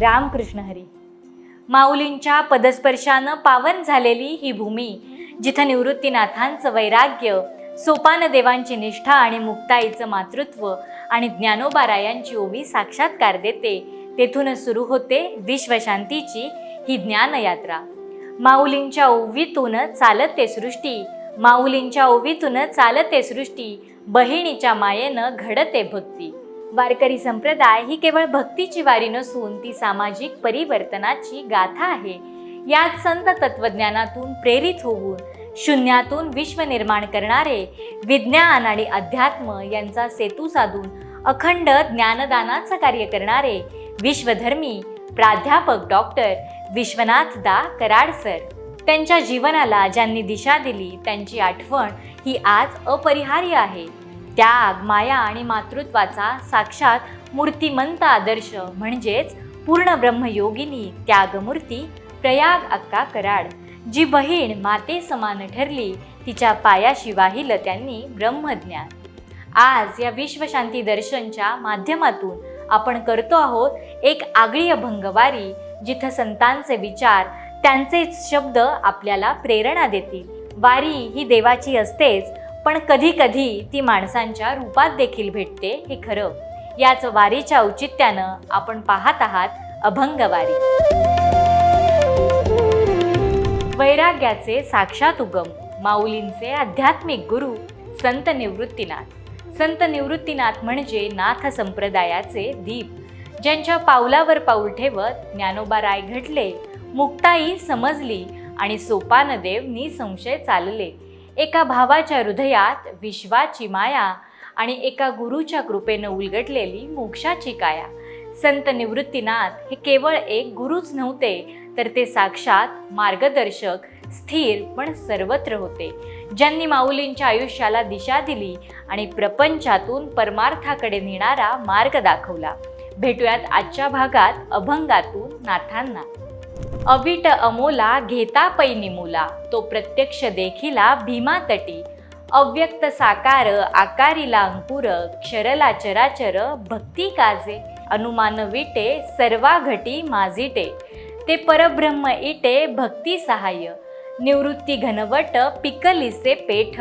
रामकृष्ण हरी. माऊलींच्या पदस्पर्शानं पावन झालेली ही भूमी जिथं निवृत्तीनाथांचं वैराग्य सोपान देवांची निष्ठा आणि मुक्ताईचं मातृत्व आणि ज्ञानोबारायांची ओवी साक्षात्कार देते तेथून सुरू होते विश्वशांतीची ही ज्ञानयात्रा. माऊलींच्या ओवीतून चालते सृष्टी माऊलींच्या ओवीतून चालते सृष्टी बहिणीच्या मायेनं घडते भक्ती. वारकरी संप्रदाय ही केवळ भक्तीची वारी नसून ती सामाजिक परिवर्तनाची गाथा आहे. यात संत तत्वज्ञानातून प्रेरित होऊन शून्यातून विश्व निर्माण करणारे विज्ञान आणि अध्यात्म यांचा सेतू साधून अखंड ज्ञानदानाचं कार्य करणारे विश्वधर्मी प्राध्यापक डॉक्टर विश्वनाथ दा कराड सर. त्यांच्या जीवनाला ज्यांनी दिशा दिली त्यांची आठवण ही आज अपरिहार्य आहे. त्याग माया आणि मातृत्वाचा साक्षात मूर्तिमंत आदर्श म्हणजेच पूर्ण ब्रह्मयोगिनी त्यागमूर्ती प्रयाग अक्का कराड. जी बहीण माते समान ठरली तिच्या पायाशी वाहिलं त्यांनी ब्रह्मज्ञान. आज या विश्वशांती दर्शनच्या माध्यमातून आपण करतो आहोत एक आगळी अभंगवारी जिथं संतांचे विचार त्यांचेच शब्द आपल्याला प्रेरणा देतील. वारी ही देवाची असतेच पण कधी कधी ती माणसांच्या रूपात देखील भेटते हे खरं. याच वारीच्या औचित्यानं आपण पाहत आहात अभंगवारी वैराग्याचे साक्षात उगम माऊलींचे आध्यात्मिक गुरु संत निवृत्तीनाथ. संत निवृत्तीनाथ म्हणजे नाथ संप्रदायाचे दीप ज्यांच्या पावलावर पाऊल ठेवत ज्ञानोबा राय घडले मुक्ताई समजली आणि सोपानदेव निसंशय चालले. एका भावाच्या हृदयात विश्वाची माया आणि एका गुरुच्या कृपेनं उलगडलेली मोक्षाची काया. संत निवृत्तीनाथ हे केवळ एक गुरुच नव्हते तर ते साक्षात मार्गदर्शक स्थिर पण सर्वत्र होते. ज्यांनी माऊलींच्या आयुष्याला दिशा दिली आणि प्रपंचातून परमार्थाकडे नेणारा मार्ग दाखवला. भेटूयात आजच्या भागात अभंगातून नाथांना. अविट अमोला घेता पैनिमुला तो प्रत्यक्ष देखिला भीमा तटी. अव्यक्त साकार आकारिला अंकुर क्षरला चराचर भक्ती काजे. अनुमान विटे सर्वा घटी माजिटे. ते परब्रह्म इटे भक्ती सहाय्य. निवृत्ती घनवट पिकलिसे पेठ.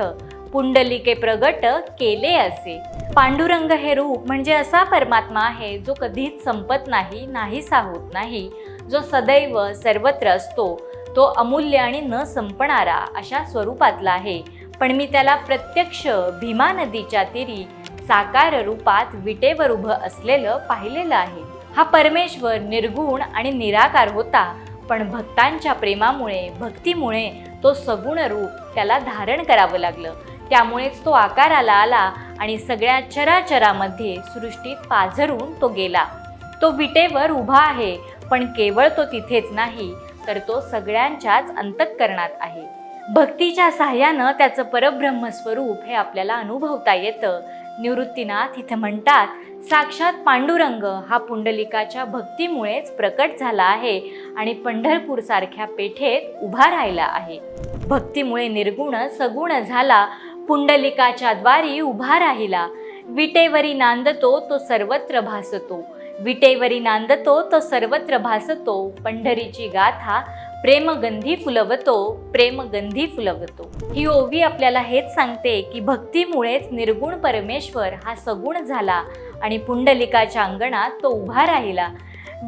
पुंडलिके प्रगट केले असे. पांडुरंग हे रूप म्हणजे असा परमात्मा आहे जो कधीच संपत नाही नाहीसा होत नाही. जो सदैव सर्वत्र असतो तो अमूल्य आणि न संपणारा अशा स्वरूपातला आहे. पण मी त्याला प्रत्यक्ष भीमा नदीच्या तीरी साकार रूपात विटेवर उभं असलेलं पाहिलेलं आहे. हा परमेश्वर निर्गुण आणि निराकार होता पण भक्तांच्या प्रेमामुळे भक्तीमुळे तो सगुण रूप त्याला धारण करावं लागलं. त्यामुळेच तो आकाराला आला आणि सगळ्या चराचरामध्ये सृष्टीत पाझरून तो गेला. तो विटेवर उभा आहे पण केवळ तो तिथेच नाही तर तो सगळ्यांच्याच अंतःकरणात आहे. भक्तीच्या साह्यानं त्याचं परब्रह्म स्वरूप हे आपल्याला अनुभवता येतं. निवृत्तीनाथ इथं म्हणतात साक्षात पांडुरंग हा पुंडलिकाच्या भक्तीमुळेच प्रकट झाला आहे आणि पंढरपूर सारख्या पेठेत उभा राहिला आहे. भक्तीमुळे निर्गुण सगुण झाला पुंडलिकाच्या द्वारी उभा राहिला. विटेवरी नांदतो तो सर्वत्र भासतो. विटेवरी नांदतो तो सर्वत्र भासतो. पंढरीची गाथा प्रेमगंधी फुलवतो प्रेमगंधी फुलवतो. ही ओवी आपल्याला हेच सांगते की भक्तीमुळेच निर्गुण परमेश्वर हा सगुण झाला आणि पुंडलिकाच्या अंगणात तो उभा राहिला.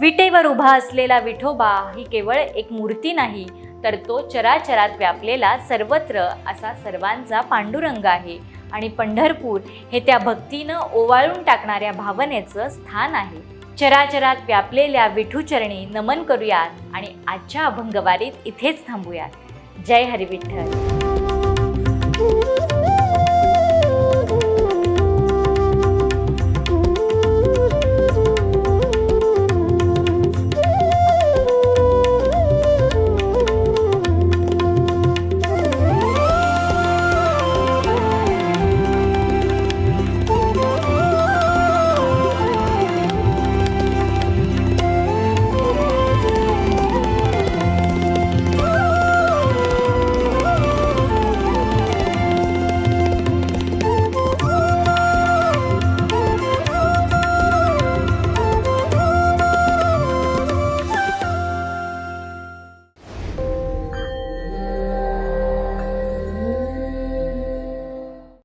विटेवर उभा असलेला विठोबा ही केवळ एक मूर्ती नाही तर तो चराचरात व्यापलेला सर्वत्र असा सर्वांचा पांडुरंग आहे आणि पंढरपूर हे त्या भक्तीनं ओवाळून टाकणाऱ्या भावनेचं स्थान आहे. चराचरात व्यापलेल्या विठूचरणी नमन करूयात आणि आजच्या अभंगवारीत इथेच थांबूयात. जय हरिविठ्ठल